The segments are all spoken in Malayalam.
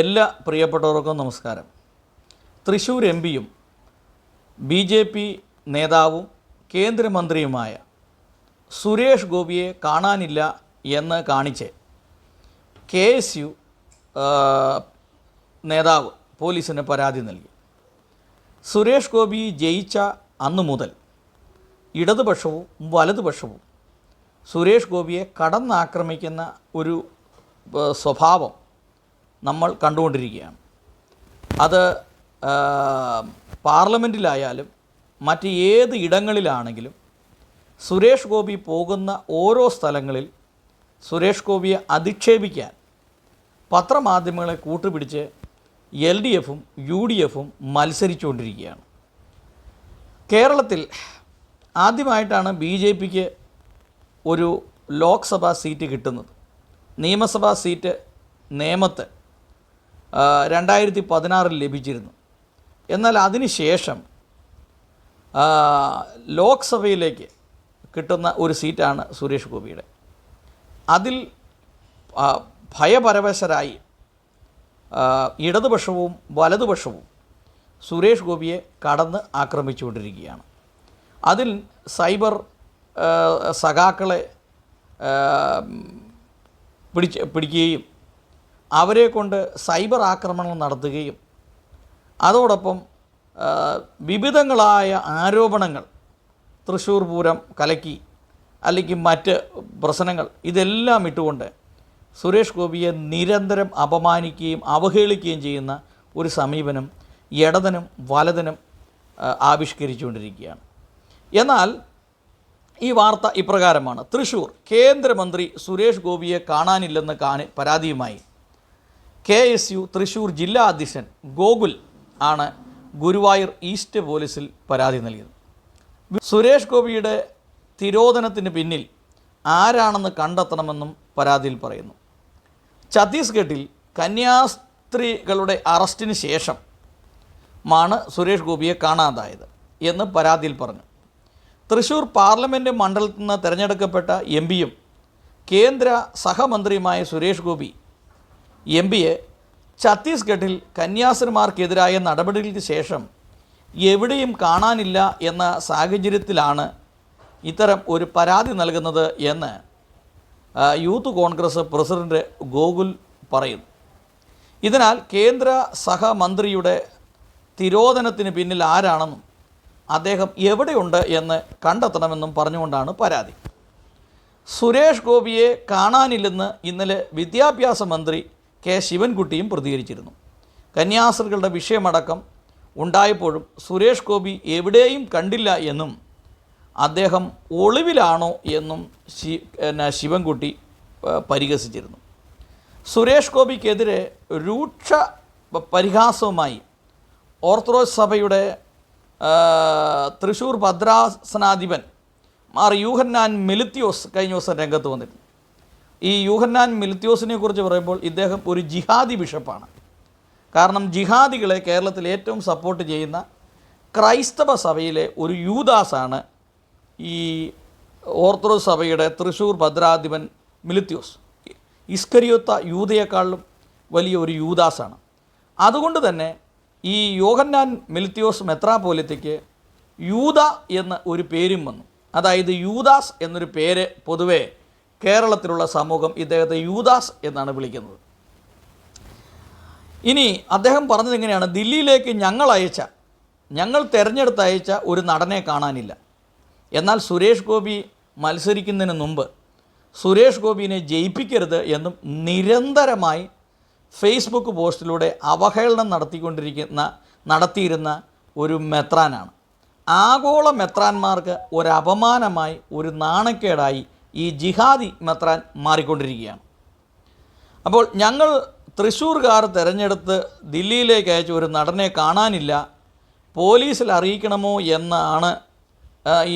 എല്ലാ പ്രിയപ്പെട്ടവർക്കും നമസ്കാരം. തൃശ്ശൂർ എം പിയും ബി ജെ പി നേതാവും കേന്ദ്രമന്ത്രിയുമായ സുരേഷ് ഗോപിയെ കാണാനില്ല എന്ന് കാണിച്ച് കെ എസ് യു നേതാവ് പോലീസിന് പരാതി നൽകി. സുരേഷ് ഗോപി ജയിച്ച അന്നു മുതൽ ഇടതുപക്ഷവും വലതുപക്ഷവും സുരേഷ് ഗോപിയെ കടന്നാക്രമിക്കുന്ന ഒരു സ്വഭാവം നമ്മൾ കണ്ടുകൊണ്ടിരിക്കുകയാണ്. അത് പാർലമെന്റിലായാലും മറ്റ് ഏത് ഇടങ്ങളിലാണെങ്കിലും സുരേഷ് ഗോപി പോകുന്ന ഓരോ സ്ഥലങ്ങളിൽ സുരേഷ് ഗോപിയെ അധിക്ഷേപിക്കാൻ പത്രമാധ്യമങ്ങളെ കൂട്ടുപിടിച്ച് എൽ ഡി എഫും യു ഡി എഫും മത്സരിച്ചുകൊണ്ടിരിക്കുകയാണ്. കേരളത്തിൽ ആദ്യമായിട്ടാണ് ബി ജെ പിക്ക് ഒരു ലോക്സഭാ സീറ്റ് കിട്ടുന്നത്. നിയമസഭാ സീറ്റ് നേമത്ത് രണ്ടായിരത്തി പതിനാറിൽ ലഭിച്ചിരുന്നു. എന്നാൽ അതിനുശേഷം ലോക്സഭയിലേക്ക് കിട്ടുന്ന ഒരു സീറ്റാണ് സുരേഷ് ഗോപിയുടെ. അതിൽ ഭയപരവശരായി ഇടതുപക്ഷവും വലതുപക്ഷവും സുരേഷ് ഗോപിയെ കടന്ന് ആക്രമിച്ചുകൊണ്ടിരിക്കുകയാണ്. അതിൽ സൈബർ സഖാക്കളെ പിടിച്ച് പിടിക്കുകയും അവരെ കൊണ്ട് സൈബർ ആക്രമണം നടത്തുകയും അതോടൊപ്പം വിവിധങ്ങളായ ആരോപണങ്ങൾ തൃശ്ശൂർ പൂരം കലക്കി അല്ലെങ്കിൽ മറ്റ് പ്രശ്നങ്ങൾ ഇതെല്ലാം ഇട്ടുകൊണ്ട് സുരേഷ് ഗോപിയെ നിരന്തരം അപമാനിക്കുകയും അവഹേളിക്കുകയും ചെയ്യുന്ന ഒരു സമീപനം ഇടതനും വലതനും ആവിഷ്കരിച്ചുകൊണ്ടിരിക്കുകയാണ്. എന്നാൽ ഈ വാർത്ത ഇപ്രകാരമാണ്. തൃശ്ശൂർ കേന്ദ്രമന്ത്രി സുരേഷ് ഗോപിയെ കാണാനില്ലെന്ന് കാണി പരാതിയുമായി കെ എസ് യു തൃശൂർ ജില്ലാ അധ്യക്ഷൻ ഗോകുൽ ആണ് ഗുരുവായൂർ ഈസ്റ്റ് പോലീസിൽ പരാതി നൽകിയത്. സുരേഷ് ഗോപിയുടെ തിരോധനത്തിന് പിന്നിൽ ആരാണെന്ന് കണ്ടെത്തണമെന്നും പരാതിയിൽ പറയുന്നു. ഛത്തീസ്ഗഡിൽ കന്യാസ്ത്രീകളുടെ അറസ്റ്റിന് ശേഷം മാണ് സുരേഷ് ഗോപിയെ കാണാതായത് എന്ന് പരാതിയിൽ പറഞ്ഞു. തൃശൂർ പാർലമെന്റ് മണ്ഡലത്തിൽ നിന്ന് തിരഞ്ഞെടുക്കപ്പെട്ട എം പിയും കേന്ദ്ര സഹമന്ത്രിയുമായ സുരേഷ് ഗോപി എം പിയെ ഛത്തീസ്ഗഡിൽ കന്യാസ്ത്രീമാർക്കെതിരായ നടപടികൾക്ക് ശേഷം എവിടെയും കാണാനില്ല എന്ന സാഹചര്യത്തിലാണ് ഇത്തരം ഒരു പരാതി നൽകുന്നത് എന്ന് യൂത്ത് കോൺഗ്രസ് പ്രസിഡന്റ് ഗോകുൽ പറയുന്നു. ഇതിനാൽ കേന്ദ്ര സഹമന്ത്രിയുടെ തിരോധനത്തിന് പിന്നിൽ ആരാണെന്നും അദ്ദേഹം എവിടെയുണ്ട് എന്ന് കണ്ടെത്തണമെന്നും പറഞ്ഞുകൊണ്ടാണ് പരാതി. സുരേഷ് ഗോപിയെ കാണാനില്ലെന്ന് ഇന്നലെ വിദ്യാഭ്യാസ മന്ത്രി കെ ശിവൻകുട്ടിയും പ്രതികരിച്ചിരുന്നു. കന്യാസ്ത്രീകളുടെ വിഷയമടക്കം ഉണ്ടായപ്പോഴും സുരേഷ് ഗോപി എവിടെയും കണ്ടില്ല എന്നും അദ്ദേഹം ഒളിവിലാണോ എന്നും ശി പിന്നെ ശിവൻകുട്ടി പരിഹസിച്ചിരുന്നു. സുരേഷ് ഗോപിക്കെതിരെ രൂക്ഷ പരിഹാസവുമായി ഓർത്തഡോക്സ് സഭയുടെ തൃശൂർ ഭദ്രാസനാധിപൻ മാർ യൂഹന്നാൻ മെലുത്തിയോസ് കഴിഞ്ഞ ദിവസം രംഗത്ത് വന്നിരുന്നു. ഈ യൂഹന്നാൻ മിലിത്യോസിനെ കുറിച്ച് പറയുമ്പോൾ ഇദ്ദേഹം ഒരു ജിഹാദി ബിഷപ്പാണ്. കാരണം ജിഹാദികളെ കേരളത്തിൽ ഏറ്റവും സപ്പോർട്ട് ചെയ്യുന്ന ക്രൈസ്തവ സഭയിലെ ഒരു യൂദാസാണ് ഈ ഓർത്തഡോക്സ് സഭയുടെ തൃശ്ശൂർ ഭദ്രാധിപൻ മിലിത്യോസ്. ഇസ്കരിയൊത്ത യൂതയെക്കാളും വലിയ ഒരു യൂദാസാണ്. അതുകൊണ്ട് തന്നെ ഈ യോഹന്നാൻ മിലിത്യോസ് മെത്രാപോലിത്തയ്ക്ക് യൂത എന്ന ഒരു പേരും വന്നു. അതായത് യൂദാസ് എന്നൊരു പേര് പൊതുവെ കേരളത്തിലുള്ള സമൂഹം ഇദ്ദേഹത്തെ യൂദാസ് എന്നാണ് വിളിക്കുന്നത്. ഇനി അദ്ദേഹം പറഞ്ഞത് എങ്ങനെയാണ്? ദില്ലിയിലേക്ക് ഞങ്ങൾ അയച്ച ഞങ്ങൾ തിരഞ്ഞെടുത്ത് അയച്ച ഒരു നടനെ കാണാനില്ല. എന്നാൽ സുരേഷ് ഗോപി മത്സരിക്കുന്നതിന് മുമ്പ് സുരേഷ് ഗോപിനെ ജയിപ്പിക്കരുത് എന്നും നിരന്തരമായി ഫേസ്ബുക്ക് പോസ്റ്റിലൂടെ അവഹേളനം നടത്തിക്കൊണ്ടിരിക്കുന്ന നടത്തിയിരുന്ന ഒരു മെത്രാനാണ്. ആഗോള മെത്രാന്മാർക്ക് ഒരു അപമാനമായി ഒരു നാണക്കേടായി ഈ ജിഹാദി മെത്രാൻ മാറിക്കൊണ്ടിരിക്കുകയാണ്. അപ്പോൾ ഞങ്ങൾ തൃശ്ശൂർകാർ തിരഞ്ഞെടുത്ത് ദില്ലിയിലേക്ക് അയച്ച ഒരു നടനെ കാണാനില്ല. പോലീസിൽ അറിയിക്കണമോ എന്നാണ്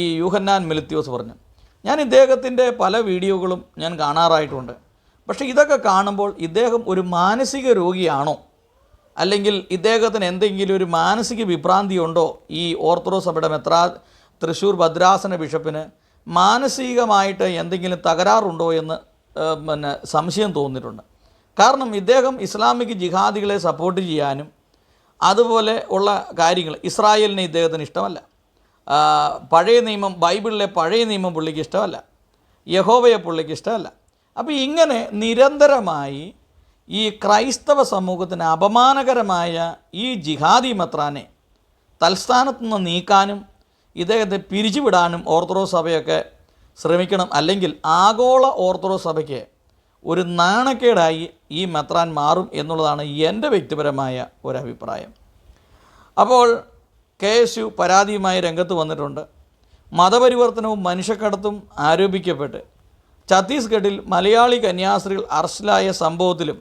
ഈ യൂഹന്നാൻ മെലിത്യോസ് പറഞ്ഞത്. ഞാൻ ഇദ്ദേഹത്തിന്റെ പല വീഡിയോകളും ഞാൻ കാണാറായിട്ടുണ്ട്. പക്ഷേ ഇതൊക്കെ കാണുമ്പോൾ ഇദ്ദേഹം ഒരു മാനസിക രോഗിയാണോ? അല്ലെങ്കിൽ ഇദ്ദേഹത്തിന് എന്തെങ്കിലും ഒരു മാനസിക വിഭ്രാന്തി ഉണ്ടോ ഈ ഓർത്തഡോക്സ് സഭയുടെ മെത്രാ തൃശ്ശൂർ ഭദ്രാസന ബിഷപ്പിന് മാനസികമായിട്ട് എന്തെങ്കിലും തകരാറുണ്ടോ എന്ന് പിന്നെ സംശയം തോന്നിയിട്ടുണ്ട്. കാരണം ഇദ്ദേഹം ഇസ്ലാമിക് ജിഹാദികളെ സപ്പോർട്ട് ചെയ്യാനും അതുപോലെ ഉള്ള കാര്യങ്ങൾ ഇസ്രായേലിനെ ഇദ്ദേഹത്തിന് ഇഷ്ടമല്ല. പഴയ നിയമം ബൈബിളിലെ പഴയ നിയമം പുള്ളിക്ക് ഇഷ്ടമല്ല. യഹോവയെ പുള്ളിക്ക് ഇഷ്ടമല്ല. അപ്പോൾ ഇങ്ങനെ നിരന്തരമായി ഈ ക്രൈസ്തവ സമൂഹത്തിന് അപമാനകരമായ ഈ ജിഹാദി മത്രാനെ തൽസ്ഥാനത്തു നിന്ന് നീക്കാനും ഇദ്ദേഹത്തെ പിരിച്ചുവിടാനും ഓർത്തഡോക്സ് സഭയൊക്കെ ശ്രമിക്കണം. അല്ലെങ്കിൽ ആഗോള ഓർത്തഡോക്സ് സഭയ്ക്ക് ഒരു നാണക്കേടായി ഈ മെത്രാൻ മാറും എന്നുള്ളതാണ് എന്റെ വ്യക്തിപരമായ ഒരഭിപ്രായം. അപ്പോൾ കെ എസ് യു പരാതിയുമായി രംഗത്ത് വന്നിട്ടുണ്ട്. മതപരിവർത്തനവും മനുഷ്യക്കടത്തും ആരോപിക്കപ്പെട്ട് ഛത്തീസ്ഗഡിൽ മലയാളി കന്യാസ്ത്രീകൾ അറസ്റ്റിലായ സംഭവത്തിലും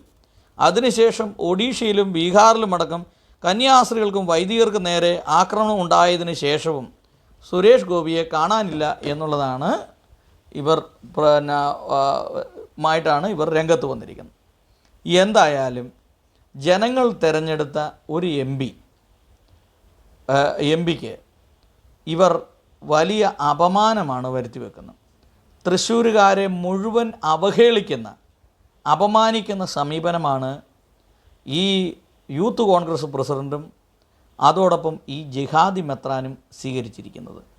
അതിനുശേഷം ഒഡീഷയിലും ബീഹാറിലുമടക്കം കന്യാസ്ത്രീകൾക്കും വൈദികർക്കും നേരെ ആക്രമണം ഉണ്ടായതിനു ശേഷവും സുരേഷ് ഗോപിയെ കാണാനില്ല എന്നുള്ളതാണ് ഇവർ പിന്നെ മായിട്ടാണ് ഇവർ രംഗത്ത് വന്നിരിക്കുന്നത്. എന്തായാലും ജനങ്ങൾ തിരഞ്ഞെടുത്ത ഒരു എം പി എം പിക്ക് ഇവർ വലിയ അപമാനമാണ് വരുത്തി വെക്കുന്നത്. തൃശ്ശൂരുകാരെ മുഴുവൻ അവഹേളിക്കുന്ന അപമാനിക്കുന്ന സമീപനമാണ് ഈ യൂത്ത് കോൺഗ്രസ് പ്രസിഡന്റും അതോടൊപ്പം ഈ ജിഹാദി മെത്രാനും സ്വീകരിച്ചിരിക്കുന്നത്.